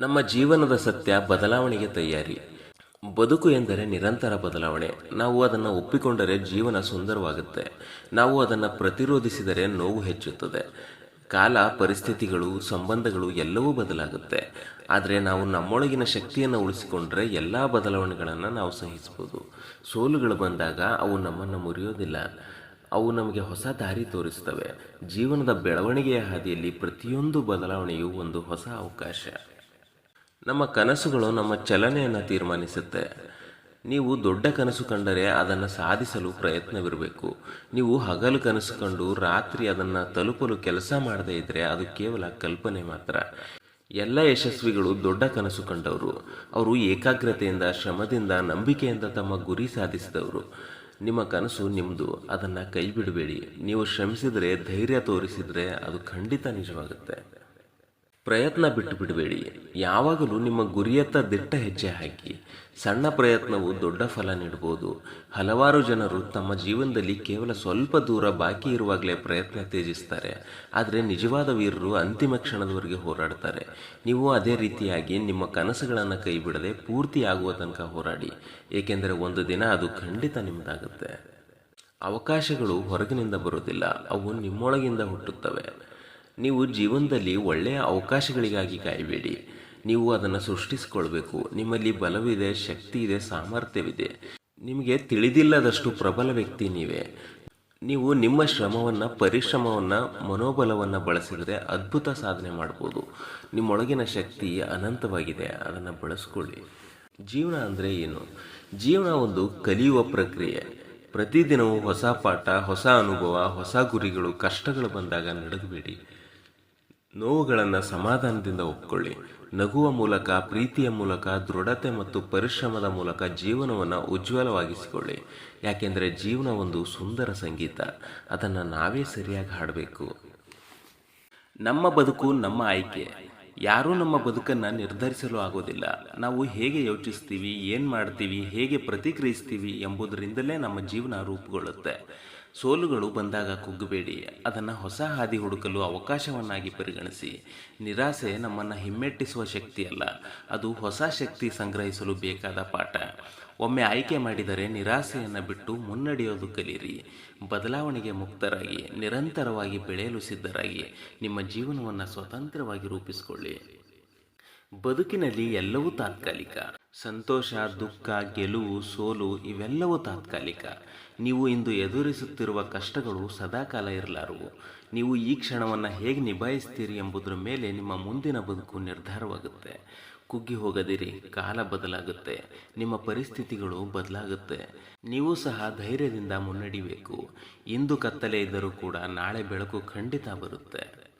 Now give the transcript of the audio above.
ನಮ್ಮ ಜೀವನದ ಸತ್ಯ ಬದಲಾವಣೆಗೆ ತಯಾರಿ. ಬದುಕು ಎಂದರೆ ನಿರಂತರ ಬದಲಾವಣೆ. ನಾವು ಅದನ್ನು ಒಪ್ಪಿಕೊಂಡರೆ ಜೀವನ ಸುಂದರವಾಗುತ್ತೆ. ನಾವು ಅದನ್ನು ಪ್ರತಿರೋಧಿಸಿದರೆ ನೋವು ಹೆಚ್ಚುತ್ತದೆ. ಕಾಲ, ಪರಿಸ್ಥಿತಿಗಳು, ಸಂಬಂಧಗಳು ಎಲ್ಲವೂ ಬದಲಾಗುತ್ತೆ. ಆದರೆ ನಾವು ನಮ್ಮೊಳಗಿನ ಶಕ್ತಿಯನ್ನು ಉಳಿಸಿಕೊಂಡ್ರೆ ಎಲ್ಲ ಬದಲಾವಣೆಗಳನ್ನು ನಾವು ಸಹಿಸ್ಬೋದು ಸೋಲುಗಳು ಬಂದಾಗ ಅವು ನಮ್ಮನ್ನು ಮುರಿಯೋದಿಲ್ಲ. ಅವು ನಮಗೆ ಹೊಸ ದಾರಿ ತೋರಿಸ್ತವೆ. ಜೀವನದ ಬೆಳವಣಿಗೆಯ ಹಾದಿಯಲ್ಲಿ ಪ್ರತಿಯೊಂದು ಬದಲಾವಣೆಯು ಒಂದು ಹೊಸ ಅವಕಾಶ. ನಮ್ಮ ಕನಸುಗಳು ನಮ್ಮ ಚಲನೆಯನ್ನು ತೀರ್ಮಾನಿಸುತ್ತೆ. ನೀವು ದೊಡ್ಡ ಕನಸು ಕಂಡರೆ ಅದನ್ನು ಸಾಧಿಸಲು ಪ್ರಯತ್ನವಿರಬೇಕು. ನೀವು ಹಗಲು ಕನಸು ಕಂಡು ರಾತ್ರಿ ಅದನ್ನು ತಲುಪಲು ಕೆಲಸ ಮಾಡದೇ ಇದ್ದರೆ ಅದು ಕೇವಲ ಕಲ್ಪನೆ ಮಾತ್ರ. ಎಲ್ಲ ಯಶಸ್ವಿಗಳು ದೊಡ್ಡ ಕನಸು ಕಂಡವರು. ಅವರು ಏಕಾಗ್ರತೆಯಿಂದ, ಶ್ರಮದಿಂದ, ನಂಬಿಕೆಯಿಂದ ತಮ್ಮ ಗುರಿ ಸಾಧಿಸಿದವರು. ನಿಮ್ಮ ಕನಸು ನಿಮ್ಮದು ಅದನ್ನು ಕೈ ಬಿಡಬೇಡಿ ನೀವು ಶ್ರಮಿಸಿದರೆ, ಧೈರ್ಯ ತೋರಿಸಿದರೆ ಅದು ಖಂಡಿತ ನಿಜವಾಗುತ್ತೆ. ಪ್ರಯತ್ನ ಬಿಟ್ಟು ಬಿಡಬೇಡಿ. ಯಾವಾಗಲೂ ನಿಮ್ಮ ಗುರಿಯತ್ತ ದಿಟ್ಟ ಹೆಜ್ಜೆ ಹಾಕಿ. ಸಣ್ಣ ಪ್ರಯತ್ನವು ದೊಡ್ಡ ಫಲ ನೀಡಬಹುದು ಹಲವಾರು ಜನರು ತಮ್ಮ ಜೀವನದಲ್ಲಿ ಕೇವಲ ಸ್ವಲ್ಪ ದೂರ ಬಾಕಿ ಇರುವಾಗಲೇ ಪ್ರಯತ್ನ ತ್ಯಜಿಸ್ತಾರೆ. ಆದರೆ ನಿಜವಾದ ವೀರರು ಅಂತಿಮ ಕ್ಷಣದವರೆಗೆ ಹೋರಾಡ್ತಾರೆ. ನೀವು ಅದೇ ರೀತಿಯಾಗಿ ನಿಮ್ಮ ಕನಸುಗಳನ್ನು ಕೈ ಬಿಡದೆ ಪೂರ್ತಿ ತನಕ ಹೋರಾಡಿ. ಏಕೆಂದರೆ ಒಂದು ದಿನ ಅದು ಖಂಡಿತ ನಿಮ್ಮದಾಗುತ್ತೆ ಅವಕಾಶಗಳು ಹೊರಗಿನಿಂದ ಬರೋದಿಲ್ಲ ಅವು ನಿಮ್ಮೊಳಗಿಂದ ಹುಟ್ಟುತ್ತವೆ. ನೀವು ಜೀವನದಲ್ಲಿ ಒಳ್ಳೆಯ ಅವಕಾಶಗಳಿಗಾಗಿ ಕಾಯಬೇಡಿ. ನೀವು ಅದನ್ನು ಸೃಷ್ಟಿಸಿಕೊಳ್ಬೇಕು. ನಿಮ್ಮಲ್ಲಿ ಬಲವಿದೆ ಶಕ್ತಿ ಇದೆ ಸಾಮರ್ಥ್ಯವಿದೆ. ನಿಮಗೆ ತಿಳಿದಿಲ್ಲದಷ್ಟು ಪ್ರಬಲ ವ್ಯಕ್ತಿ ನೀವೇ. ನೀವು ನಿಮ್ಮ ಶ್ರಮವನ್ನು, ಪರಿಶ್ರಮವನ್ನು, ಮನೋಬಲವನ್ನು ಬಳಸಿದರೆ ಅದ್ಭುತ ಸಾಧನೆ ಮಾಡ್ಬೋದು. ನಿಮ್ಮೊಳಗಿನ ಶಕ್ತಿ ಅನಂತವಾಗಿದೆ. ಅದನ್ನು ಬಳಸ್ಕೊಳ್ಳಿ. ಜೀವನ ಅಂದರೆ ಏನು? ಜೀವನ ಒಂದು ಕಲಿಯುವ ಪ್ರಕ್ರಿಯೆ. ಪ್ರತಿದಿನವೂ ಹೊಸ ಪಾಠ, ಹೊಸ ಅನುಭವ, ಹೊಸ ಗುರಿಗಳು, ಕಷ್ಟಗಳು ಬಂದಾಗ ನಡಗಬೇಡಿ. ನೋವುಗಳನ್ನು ಸಮಾಧಾನದಿಂದ ಒಪ್ಪಿಕೊಳ್ಳಿ ನಗುವ ಮೂಲಕ, ಪ್ರೀತಿಯ ಮೂಲಕ, ದೃಢತೆ ಮತ್ತು ಪರಿಶ್ರಮದ ಮೂಲಕ ಜೀವನವನ್ನು ಉಜ್ವಲವಾಗಿಸಿಕೊಳ್ಳಿ. ಯಾಕೆಂದರೆ ಜೀವನ ಒಂದು ಸುಂದರ ಸಂಗೀತ. ಅದನ್ನು ನಾವೇ ಸರಿಯಾಗಿ ಹಾಡಬೇಕು. ನಮ್ಮ ಬದುಕು ನಮ್ಮ ಆಯ್ಕೆ. ಯಾರೂ ನಮ್ಮ ಬದುಕನ್ನು ನಿರ್ಧರಿಸಲು ಆಗೋದಿಲ್ಲ. ನಾವು ಹೇಗೆ ಯೋಚಿಸ್ತೀವಿ, ಏನು ಮಾಡ್ತೀವಿ, ಹೇಗೆ ಪ್ರತಿಕ್ರಿಯಿಸ್ತೀವಿ ಎಂಬುದರಿಂದಲೇ ನಮ್ಮ ಜೀವನ ರೂಪುಗೊಳ್ಳುತ್ತೆ. ಸೋಲುಗಳು ಬಂದಾಗ ಕುಗ್ಗಬೇಡಿ, ಅದನ್ನು ಹೊಸ ಹಾದಿ ಹುಡುಕಲು ಅವಕಾಶವನ್ನಾಗಿ ಪರಿಗಣಿಸಿ. ನಿರಾಸೆ ನಮ್ಮನ್ನು ಹಿಮ್ಮೆಟ್ಟಿಸುವ ಶಕ್ತಿಯಲ್ಲ, ಅದು ಹೊಸ ಶಕ್ತಿ ಸಂಗ್ರಹಿಸಲು ಬೇಕಾದ ಪಾಠ. ಒಮ್ಮೆ ಆಯ್ಕೆ ಮಾಡಿದರೆ ನಿರಾಸೆಯನ್ನು ಬಿಟ್ಟು ಮುನ್ನಡೆಯೋದು ಕಲಿಯಿರಿ ಬದಲಾವಣೆಗೆ ಮುಕ್ತರಾಗಿ, ನಿರಂತರವಾಗಿ ಬೆಳೆಯಲು ಸಿದ್ಧರಾಗಿ, ನಿಮ್ಮ ಜೀವನವನ್ನು ಸ್ವತಂತ್ರವಾಗಿ ರೂಪಿಸಿಕೊಳ್ಳಿ. ಬದುಕಿನಲ್ಲಿ ಎಲ್ಲವೂ ತಾತ್ಕಾಲಿಕ. ಸಂತೋಷ, ದುಃಖ, ಗೆಲುವು, ಸೋಲು ಇವೆಲ್ಲವೂ ತಾತ್ಕಾಲಿಕ. ನೀವು ಇಂದು ಎದುರಿಸುತ್ತಿರುವ ಕಷ್ಟಗಳು ಸದಾಕಾಲ ಇರಲಾರವು. ನೀವು ಈ ಕ್ಷಣವನ್ನು ಹೇಗೆ ನಿಭಾಯಿಸ್ತೀರಿ ಎಂಬುದರ ಮೇಲೆ ನಿಮ್ಮ ಮುಂದಿನ ಬದುಕು ನಿರ್ಧಾರವಾಗುತ್ತೆ. ಕುಗ್ಗಿ ಹೋಗದಿರಿ, ಕಾಲ ಬದಲಾಗುತ್ತೆ, ನಿಮ್ಮ ಪರಿಸ್ಥಿತಿಗಳು ಬದಲಾಗುತ್ತೆ. ನೀವು ಸಹ ಧೈರ್ಯದಿಂದ ಮುನ್ನಡಿಬೇಕು. ಇಂದು ಕತ್ತಲೆ ಇದ್ದರೂ ಕೂಡ ನಾಳೆ ಬೆಳಕು ಖಂಡಿತ ಬರುತ್ತೆ.